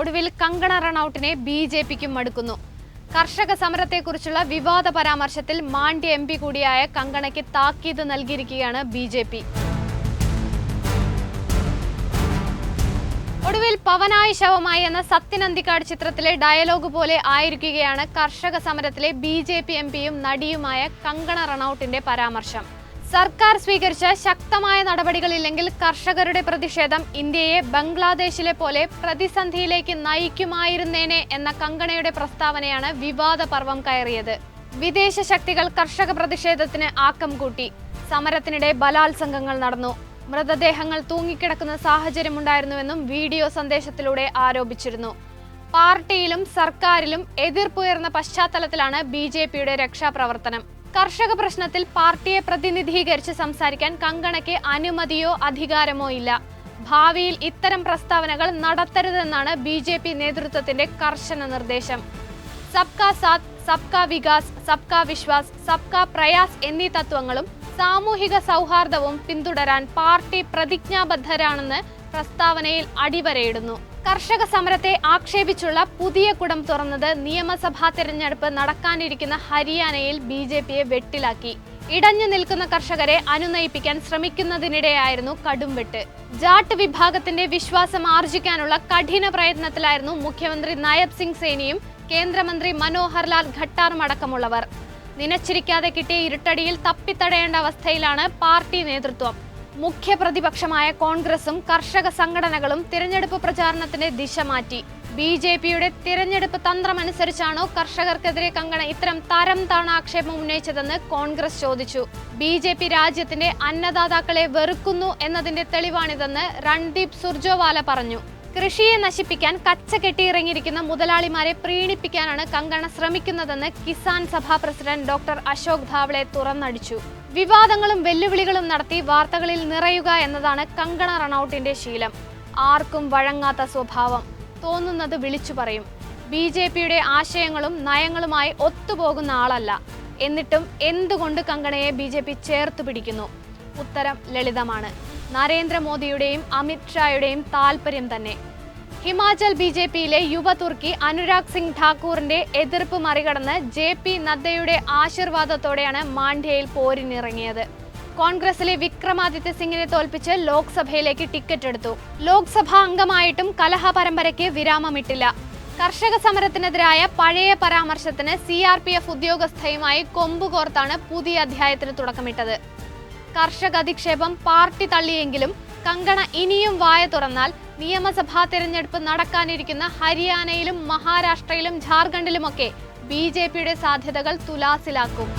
ഒടുവിൽ Kangana റണൌട്ടിനെ B J പിക്കും മടുക്കുന്നു. കർഷക സമരത്തെക്കുറിച്ചുള്ള വിവാദ പരാമർശത്തിൽ മാണ്ഡ്യ എം പി കൂടിയായ കങ്കണയ്ക്ക് താക്കീത് നൽകിയിരിക്കുകയാണ് ബി ജെ പി. ഒടുവിൽ പവനായി ശവമായി എന്ന സത്യൻ അന്തിക്കാട് ചിത്രത്തിലെ ഡയലോഗ് പോലെ ആയിരിക്കുകയാണ് കർഷക സമരത്തിലെ ബി ജെ പി എം പിയും നടിയുമായ കങ്കണ റണൌട്ടിന്റെ പരാമർശം. സർക്കാർ സ്വീകരിച്ച ശക്തമായ നടപടികളില്ലെങ്കിൽ കർഷകരുടെ പ്രതിഷേധം ഇന്ത്യയെ ബംഗ്ലാദേശിലെ പോലെ പ്രതിസന്ധിയിലേക്ക് നയിക്കുമായിരുന്നേനെ എന്ന കങ്കണയുടെ പ്രസ്താവനയാണ് വിവാദ പർവം കയറിയത്. വിദേശ ശക്തികൾ കർഷക പ്രതിഷേധത്തിന് ആക്കം കൂട്ടി. സമരത്തിനിടെ ബലാത്സംഗങ്ങൾ നടന്നു. മൃതദേഹങ്ങൾ തൂങ്ങിക്കിടക്കുന്ന സാഹചര്യമുണ്ടായിരുന്നുവെന്നും വീഡിയോ സന്ദേശത്തിലൂടെ ആരോപിച്ചിരുന്നു. പാർട്ടിയിലും സർക്കാരിലും എതിർപ്പുയർന്ന പശ്ചാത്തലത്തിലാണ് ബി ജെ പിയുടെ രക്ഷാപ്രവർത്തനം. കർഷക പ്രശ്നത്തിൽ പാർട്ടിയെ പ്രതിനിധീകരിച്ച് സംസാരിക്കാൻ കങ്കണയ്ക്ക് അനുമതിയോ അധികാരമോ ഇല്ല. ഭാവിയിൽ ഇത്തരം പ്രസ്താവനകൾ നടത്തരുതെന്നാണ് ബി ജെ പി നേതൃത്വത്തിന്റെ കർശന നിർദ്ദേശം. സബ്കാ സാത്ത് സബ്കാ വികാസ് സബ്കാ വിശ്വാസ് സബ്കാ പ്രയാസ് എന്നീ തത്വങ്ങളും സാമൂഹിക സൗഹാർദ്ദവും പിന്തുടരാൻ പാർട്ടി പ്രതിജ്ഞാബദ്ധരാണെന്ന് പ്രസ്താവനയിൽ അടിവരയിടുന്നു. കർഷക സമരത്തെ ആക്ഷേപിച്ചുള്ള പുതിയ കുടം തുറന്നത് നിയമസഭാ തെരഞ്ഞെടുപ്പ് നടക്കാനിരിക്കുന്ന ഹരിയാനയിൽ ബി ജെ പിയെ വെട്ടിലാക്കി. ഇടഞ്ഞു നിൽക്കുന്ന കർഷകരെ അനുനയിപ്പിക്കാൻ ശ്രമിക്കുന്നതിനിടെയായിരുന്നു കടുംവെട്ട് ജാട്ട് വിഭാഗത്തിന്റെ വിശ്വാസം ആർജിക്കാനുള്ള കഠിന പ്രയത്നത്തിലായിരുന്നു മുഖ്യമന്ത്രി നയബ് സിംഗ് സേനിയും കേന്ദ്രമന്ത്രി മനോഹർ ലാൽ ഖട്ടാറും അടക്കമുള്ളവർ. നിനച്ചിരിക്കാതെ കിട്ടിയ ഇരുട്ടടിയിൽ തപ്പിത്തടയേണ്ട അവസ്ഥയിലാണ് പാർട്ടി നേതൃത്വം. മുഖ്യ പ്രതിപക്ഷമായ കോൺഗ്രസും കർഷക സംഘടനകളും തിരഞ്ഞെടുപ്പ് പ്രചാരണത്തിന്റെ ദിശ മാറ്റി. ബി ജെ പിയുടെ തിരഞ്ഞെടുപ്പ് തന്ത്രമനുസരിച്ചാണോ കർഷകർക്കെതിരെ കങ്കണ ഇത്തരം തരം താണ ആക്ഷേപം ഉന്നയിച്ചതെന്ന് കോൺഗ്രസ് ചോദിച്ചു. ബി ജെ പി രാജ്യത്തിന്റെ അന്നദാതാക്കളെ വെറുക്കുന്നു എന്നതിന്റെ തെളിവാണിതെന്ന് രൺദീപ് സുർജോവാല പറഞ്ഞു. കൃഷിയെ നശിപ്പിക്കാൻ കച്ച കെട്ടിയിറങ്ങിയിരിക്കുന്ന മുതലാളിമാരെ പ്രീണിപ്പിക്കാനാണ് കങ്കണ ശ്രമിക്കുന്നതെന്ന് കിസാൻ സഭാ പ്രസിഡന്റ് ഡോക്ടർ അശോക് ധാവളെ തുറന്നടിച്ചു. വിവാദങ്ങളും വെല്ലുവിളികളും നടത്തി വാർത്തകളിൽ നിറയുക എന്നതാണ് കങ്കണ റണൌട്ടിന്റെ ശീലം. ആർക്കും വഴങ്ങാത്ത സ്വഭാവം. തോന്നുന്നത് വിളിച്ചു പറയും. ബി ജെ പിയുടെ ആശയങ്ങളും നയങ്ങളുമായി ഒത്തുപോകുന്ന ആളല്ല. എന്നിട്ടും എന്തുകൊണ്ട് കങ്കണയെ ബി ജെ പി ചേർത്ത് പിടിക്കുന്നു? ഉത്തരം ലളിതമാണ്. നരേന്ദ്രമോദിയുടെയും അമിത്ഷായുടെയും താല്പര്യം തന്നെ. ഹിമാചൽ ബി ജെ പിയിലെ യുവ തുർക്കി അനുരാഗ് സിംഗ് ഠാക്കൂറിന്റെ എതിർപ്പ് മറികടന്ന് ജെ പി നദ്ദയുടെ ആശീർവാദത്തോടെയാണ് മാണ്ഡ്യയിൽ പോരിനിറങ്ങിയത്. കോൺഗ്രസിലെ വിക്രമാദിത്യ സിംഗിനെ തോൽപ്പിച്ച് ലോക്സഭയിലേക്ക് ടിക്കറ്റ് എടുത്തു. ലോക്സഭാ അംഗമായിട്ടും കലഹ പരമ്പരയ്ക്ക് വിരാമമിട്ടില്ല. കർഷക സമരത്തിനെതിരായ പഴയ പരാമർശത്തിന് സി ആർ പി എഫ് ഉദ്യോഗസ്ഥയുമായി കൊമ്പുകോർത്താണ് പുതിയ അധ്യായത്തിന് തുടക്കമിട്ടത്. കർഷക അധിക്ഷേപം പാർട്ടി തള്ളിയെങ്കിലും കങ്കണ ഇനിയും വായ തുറന്നാൽ നിയമസഭാ തെരഞ്ഞെടുപ്പ് നടക്കാനിരിക്കുന്ന ഹരിയാനയിലും മഹാരാഷ്ട്രയിലും ജാർഖണ്ഡിലുമൊക്കെ ബി ജെ പിയുടെ സാധ്യതകൾ തുലാസിലാക്കും.